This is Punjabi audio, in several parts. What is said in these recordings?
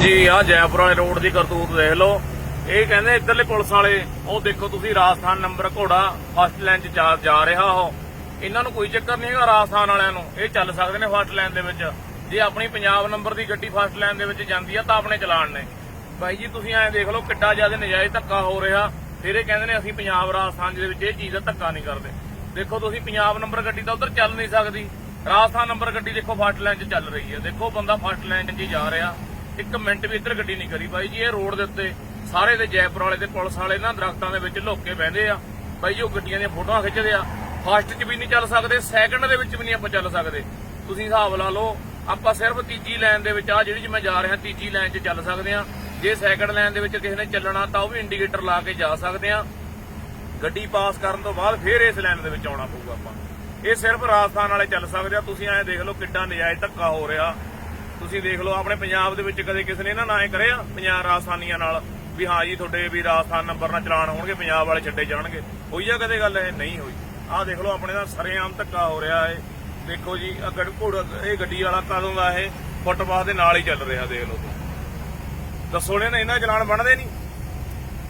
ਹਾਂਜੀ, ਆ ਜੈਪੁਰ ਵਾਲੇ ਰੋਡ ਦੀ ਕਰਤੂਤ ਦੇਖ ਲਓ। ਇਹ ਕਹਿੰਦੇ ਇੱਧਰਲੇ ਪੁਲਿਸ ਵਾਲੇ, ਉਹ ਦੇਖੋ ਤੁਸੀਂ ਰਾਜਸਥਾਨ ਨੰਬਰ ਘੋੜਾ ਫਸਟ ਲਾਈਨ 'ਚ ਜਾ- ਰਿਹਾ ਉਹ। ਇਹਨਾਂ ਨੂੰ ਕੋਈ ਚੱਕਰ ਨਹੀਂ ਹੈਗਾ ਰਾਜਸਥਾਨ ਵਾਲਿਆਂ ਨੂੰ। ਇਹ ਚੱਲ ਸਕਦੇ ਨੇ ਫਸਟ ਲਾਈਨ ਦੇ ਵਿੱਚ। ਜੇ ਆਪਣੀ ਪੰਜਾਬ ਨੰਬਰ ਦੀ ਗੱਡੀ ਫਸਟ ਲਾਈਨ ਦੇ ਵਿੱਚ ਜਾਂਦੀ ਆ, ਤਾਂ ਆਪਣੇ ਚਲਾਨ ਨੇ। ਬਾਈ ਜੀ, ਤੁਸੀਂ ਐਂ ਦੇਖ ਲਓ, ਕਿੱਡਾ ਜ਼ਿਆਦਾ ਨਜਾਇਜ਼ ਧੱਕਾ ਹੋ ਰਿਹਾ। ਫਿਰ ਇਹ ਕਹਿੰਦੇ ਨੇ ਅਸੀਂ ਪੰਜਾਬ, ਰਾਜਸਥਾਨ ਦੇ ਵਿੱਚ ਇਹ ਚੀਜ਼ ਦਾ ਧੱਕਾ ਨਹੀਂ ਕਰਦੇ। ਦੇਖੋ ਤੁਸੀਂ ਪੰਜਾਬ ਨੰਬਰ ਗੱਡੀ ਤਾਂ ਉਧਰ ਚੱਲ ਨਹੀਂ ਸਕਦੀ। ਰਾਜਸਥਾਨ ਨੰਬਰ ਗੱਡੀ ਦੇਖੋ ਫਸਟ ਲਾਈਨ 'ਚ ਚੱਲ ਰਹੀ ਹੈ ਦੇਖੋ ਬੰਦਾ ਫਸਟ ਲਾਈਨ 'ਚ ਜਾ ਰਿਹਾ। ਇੱਕ ਮਿੰਟ ਵੀ ਇੱਧਰ ਗੱਡੀ ਨਹੀਂ ਕਰੀ ਬਾਈ ਜੀ, ਇਹ ਰੋਡ ਦੇ ਉੱਤੇ ਸਾਰੇ ਦੇ ਜੈਪੁਰ ਵਾਲੇ ਤੇ ਪੁਲਿਸ ਵਾਲੇ ਨਾ ਦਰਖਤਾਂ ਦੇ ਵਿੱਚ ਲੁੱਕ ਕੇ ਬਹਿੰਦੇ ਆ। ਬਾਈ ਜੀ, ਉਹ ਗੱਡੀਆਂ ਦੀਆਂ ਫੋਟੋਆਂ ਖਿੱਚਦੇ ਆ। ਫਾਸਟ 'ਚ ਵੀ ਨਹੀਂ ਚੱਲ ਸਕਦੇ ਸੈਕਿੰਡ ਦੇ ਵਿੱਚ ਵੀ ਨਹੀਂ ਆਪਾਂ ਚੱਲ ਸਕਦੇ। ਤੁਸੀਂ ਹਿਸਾਬ ਲਾ ਲਓ, ਆਪਾਂ ਸਿਰਫ ਤੀਜੀ ਲਾਈਨ ਦੇ ਵਿੱਚ ਆ ਜਿਹੜੀ ਮੈਂ ਜਾ ਰਿਹਾ, ਤੀਜੀ ਲਾਈਨ 'ਚ ਚੱਲ ਸਕਦੇ ਆ। ਜੇ ਸੈਕਿੰਡ ਲਾਈਨ ਦੇ ਵਿੱਚ ਕਿਸੇ ਨੇ ਚੱਲਣਾ, ਤਾਂ ਉਹ ਵੀ ਇੰਡੀਕੇਟਰ ਲਾ ਕੇ ਜਾ ਸਕਦੇ ਆ। ਗੱਡੀ ਪਾਸ ਕਰਨ ਤੋਂ ਬਾਅਦ ਫੇਰ ਇਸ ਲਾਈਨ ਦੇ ਵਿੱਚ ਆਉਣਾ ਪਊਗਾ ਆਪਾਂ। ਇਹ ਸਿਰਫ ਰਾਜਸਥਾਨ ਵਾਲੇ ਚੱਲ ਸਕਦੇ ਆ। ਤੁਸੀਂ ਐਂ ਦੇਖ ਲਓ ਕਿੱਡਾ ਨਜਾਇਜ਼ ਧੱਕਾ ਹੋ ਰਿਹਾ। ਤੁਸੀਂ ਦੇਖ ਲਓ ਆਪਣੇ ਪੰਜਾਬ ਦੇ ਵਿੱਚ ਕਦੇ ਕਿਸੇ ਨੇ ਨਾ ਨਾ ਕਰਿਆ, ਪੰਜਾਬ ਰਾਜਸਥਾਨੀਆਂ ਨਾਲ, ਵੀ ਹਾਂ ਜੀ ਤੁਹਾਡੇ ਵੀ ਰਾਜਸਥਾਨ ਨੰਬਰ ਨਾਲ ਚਲਾਨ ਹੋਣਗੇ, ਪੰਜਾਬ ਵਾਲੇ ਛੱਡੇ ਜਾਣਗੇ। ਹੋਈ ਆ ਕਦੇ ਗੱਲ? ਇਹ ਨਹੀਂ ਹੋਈ। ਆਹ ਦੇਖ ਲਓ ਆਪਣੇ ਦਾ ਸਰੇਆਮ ਧੱਕਾ ਹੋ ਰਿਹਾ ਹੈ ਦੇਖੋ ਜੀ, ਆਹ ਗੱਡ ਘੋੜ ਇਹ ਗੱਡੀ ਵਾਲਾ ਕਦੋਂ ਦਾ ਇਹ ਫੁੱਟਪਾਥ ਦੇ ਨਾਲ ਹੀ ਚੱਲ ਰਿਹਾ, ਦੇਖ ਲਓ ਦੱਸੋ ਨੇ ਇਹਨਾਂ ਦੇ ਚਲਾਨ ਬਣਦੇ ਨਹੀਂ।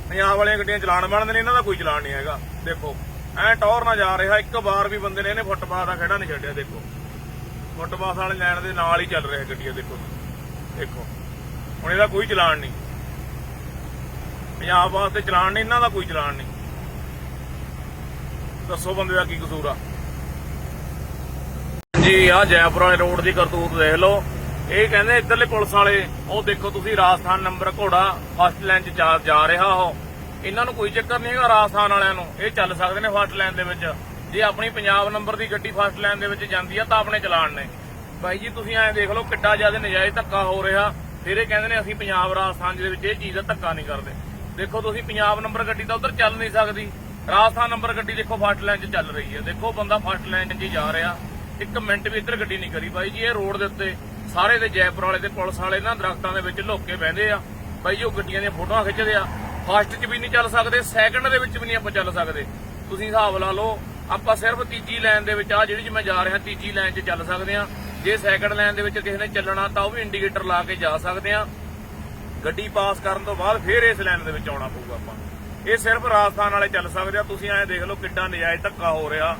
ਪੰਜਾਬ ਵਾਲੀਆਂ ਗੱਡੀਆਂ ਚਲਾਨ ਬਣਦੇ ਨੇ, ਇਹਨਾਂ ਦਾ ਕੋਈ ਚਲਾਨ ਨਹੀਂ ਹੈਗਾ। ਦੇਖੋ, ਐ ਟੌਰ ਨਾ ਜਾ ਰਿਹਾ, ਇੱਕ ਵਾਰ ਵੀ ਬੰਦੇ ਨੇ ਇਹਨੇ ਫੁੱਟਪਾਥ ਦਾ ਖੜਾ ਨਹੀਂ ਛੱਡਿਆ, ਦੇਖੋ। ਫੁੱਟਪਾਥ ਵਾਲੇ ਲਾਈਨ ਦੇ ਨਾਲ ਹੀ ਚੱਲ ਰਿਹਾ ਗੱਡੀਆਂ ਦੇਖੋ। ਦੇਖੋ। ਹੁਣ ਇਹਦਾ ਕੋਈ ਚਲਾਨ ਨਹੀਂ। ਪੰਜਾਬ ਵਾਸਤੇ ਚਲਾਨ ਨਹੀਂ, ਇਹਨਾਂ ਦਾ ਕੋਈ ਚਲਾਨ ਨਹੀਂ। ਦੱਸੋ ਬੰਦੇ ਦਾ ਕੀ ਕਸੂਰ ਆ। ਜੀ, ਆ ਜੈਪੁਰ ਵਾਲੇ ਰੋਡ ਦੀ ਕਰਤੂਤ ਦੇਖ ਲਓ। ਇਹ ਕਹਿੰਦੇ ਇੱਧਰਲੇ ਪੁਲਿਸ ਵਾਲੇ, ਉਹ ਦੇਖੋ ਤੁਸੀਂ ਰਾਜਸਥਾਨ ਨੰਬਰ ਘੋੜਾ ਫਸਟ ਲਾਈਨ 'ਚ ਜਾ- ਰਿਹਾ ਹੋ ਇਹਨਾਂ ਨੂੰ ਕੋਈ ਚੱਕਰ ਨਹੀਂ ਹੈਗਾ ਰਾਜਸਥਾਨ ਵਾਲਿਆਂ ਨੂੰ। ਇਹ ਚੱਲ ਸਕਦੇ ਨੇ ਫਸਟ ਲਾਈਨ ਦੇ ਵਿੱਚ। ਜੇ ਆਪਣੀ ਪੰਜਾਬ ਨੰਬਰ ਦੀ ਗੱਡੀ ਫਸਟ ਲਾਈਨ ਦੇ ਵਿੱਚ ਜਾਂਦੀ ਆ ਤਾਂ ਆਪਣੇ ਚਲਾਨ ਨੇ। ਬਾਈ ਜੀ, ਤੁਸੀਂ ਐਂ ਦੇਖ ਲਓ, ਕਿੱਡਾ ਜ਼ਿਆਦਾ ਨਜਾਇਜ਼ ਧੱਕਾ ਹੋ ਰਿਹਾ। ਫਿਰ ਇਹ ਕਹਿੰਦੇ ਨੇ ਅਸੀਂ ਪੰਜਾਬ ਰਾਜਸਥਾਨ ਦੇ ਵਿੱਚ ਇਹ ਚੀਜ਼ ਦਾ ਧੱਕਾ ਨਹੀਂ ਕਰਦੇ। ਦੇਖੋ, ਤੁਸੀਂ ਪੰਜਾਬ ਨੰਬਰ ਗੱਡੀ ਤਾਂ ਉਧਰ ਚੱਲ ਨਹੀਂ ਸਕਦੀ। ਰਾਜਸਥਾਨ ਨੰਬਰ ਗੱਡੀ ਦੇਖੋ, ਫਸਟ ਲਾਈਨ 'ਚ ਚੱਲ ਰਹੀ ਹੈ ਦੇਖੋ, ਬੰਦਾ ਫਸਟ ਲਾਈਨ 'ਚ ਹੀ ਜਾ ਰਿਹਾ। ਇੱਕ ਮਿੰਟ ਵੀ ਇੱਧਰ ਗੱਡੀ ਨਹੀਂ ਕਰੀ। ਬਾਈ ਜੀ, ਇਹ ਰੋਡ ਦੇ ਉੱਤੇ ਸਾਰੇ ਦੇ ਜੈਪੁਰ ਵਾਲੇ ਤੇ ਪੁਲਿਸ ਵਾਲੇ ਨਾ ਦਰਖਤਾਂ ਦੇ ਵਿੱਚ ਲੁੱਕ ਕੇ ਬਹਿੰਦੇ ਆ। ਬਾਈ ਜੀ, ਉਹ ਗੱਡੀਆਂ ਦੀਆਂ ਫੋਟੋਆਂ ਖਿੱਚਦੇ ਆ। ਫਾਸਟ 'ਚ ਵੀ ਨਹੀਂ ਚੱਲ ਸਕਦੇ, ਸੈਕਿੰਡ ਦੇ ਵਿੱਚ ਵੀ ਨਹੀਂ ਆਪਾਂ ਚੱਲ ਸਕਦੇ। ਤੁਸੀਂ ਹਿਸਾਬ ਲਾ ਲਓ ਆਪਾਂ ਸਿਰਫ ਤੀਜੀ ਲਾਈਨ ਦੇ ਵਿੱਚ ਆ ਜਿਹੜੀ 'ਚ ਮੈਂ ਜਾ ਰਿਹਾ, ਤੀਜੀ ਲਾਈਨ 'ਚ ਚੱਲ ਸਕਦੇ ਆ ਜੇ ਸੈਕਿੰਡ ਲਾਈਨ ਦੇ ਵਿੱਚ ਕਿਸੇ ਨੇ ਚੱਲਣਾ, ਤਾਂ ਉਹ ਵੀ ਇੰਡੀਕੇਟਰ ਲਾ ਕੇ ਜਾ ਸਕਦੇ ਆ ਗੱਡੀ ਪਾਸ ਕਰਨ ਤੋਂ ਬਾਅਦ ਫੇਰ ਇਸ ਲਾਈਨ ਦੇ ਵਿੱਚ ਆਉਣਾ ਪਊਗਾ ਆਪਾਂ। ਇਹ ਸਿਰਫ ਰਾਜਸਥਾਨ ਵਾਲੇ ਚੱਲ ਸਕਦੇ ਆ। ਤੁਸੀਂ ਐਂ ਦੇਖ ਲਓ ਕਿੱਡਾ ਨਜਾਇਜ਼ ਧੱਕਾ ਹੋ ਰਿਹਾ।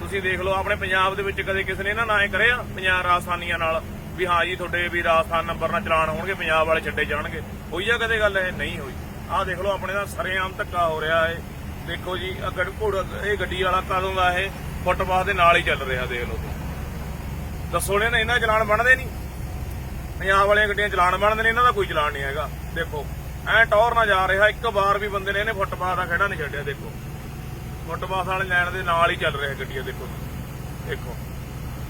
ਤੁਸੀਂ ਦੇਖ ਲਓ ਆਪਣੇ ਪੰਜਾਬ ਦੇ ਵਿੱਚ ਕਦੇ ਕਿਸੇ ਨੇ ਨਾ ਨਾ ਕਰਿਆ, ਪੰਜਾਬ ਰਾਜਸਥਾਨੀਆਂ ਨਾਲ, ਵੀ ਹਾਂ ਜੀ ਤੁਹਾਡੇ ਵੀ ਰਾਜਸਥਾਨ ਨੰਬਰ ਨਾਲ ਚਲਾਨ ਹੋਣਗੇ, ਪੰਜਾਬ ਵਾਲੇ ਛੱਡੇ ਜਾਣਗੇ। ਹੋਈ ਆ ਕਦੇ ਗੱਲ ਇਹ? ਨਹੀਂ ਹੋਈ। ਆਹ ਦੇਖ ਲਓ ਆਪਣੇ ਦਾ ਸਰੇਆਮ ਧੱਕਾ ਹੋ ਰਿਹਾ ਹੈ ਦੇਖੋ ਜੀ, ਆਹ ਗੱਡ ਇਹ ਗੱਡੀ ਵਾਲਾ ਕਦੋਂ ਦਾ ਇਹ ਫੁੱਟਪਾਥ ਦੇ ਨਾਲ ਹੀ ਚੱਲ ਰਿਹਾ, ਦੇਖ ਲਓ ਦੱਸੋ ਨੇ, ਇਹਨਾਂ ਦੇ ਚਲਾਨ ਬਣਦੇ ਨਹੀਂ? ਪੰਜਾਬ ਵਾਲੀਆਂ ਗੱਡੀਆਂ ਚਲਾਨ ਬਣਦੇ ਨੇ, ਇਹਨਾਂ ਦਾ ਕੋਈ ਚਲਾਨ ਨਹੀਂ ਹੈਗਾ, ਦੇਖੋ। ਐ ਟੌਰ ਨਾ ਜਾ ਰਿਹਾ, ਇੱਕ ਵਾਰ ਵੀ ਬੰਦੇ ਨੇ ਇਹਨੇ ਫੁੱਟਪਾਥ ਦਾ ਖੜਾ ਨਹੀਂ ਛੱਡਿਆ, ਦੇਖੋ। ਫੁੱਟਪਾਥ ਵਾਲੇ ਲੈਣ ਦੇ ਨਾਲ ਹੀ ਚੱਲ ਰਿਹਾ ਗੱਡੀਆਂ, ਦੇਖੋ ਦੇਖੋ,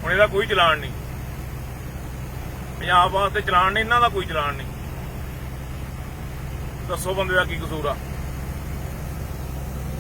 ਹੁਣ ਇਹਦਾ ਕੋਈ ਚਲਾਨ ਨਹੀਂ। ਪੰਜਾਬ ਵਾਸਤੇ ਚਲਾਨ ਨਹੀਂ, ਇਹਨਾਂ ਦਾ ਕੋਈ ਚਲਾਨ ਨਹੀਂ। ਦੱਸੋ ਬੰਦੇ ਦਾ ਕੀ ਕਸੂਰ ਆ।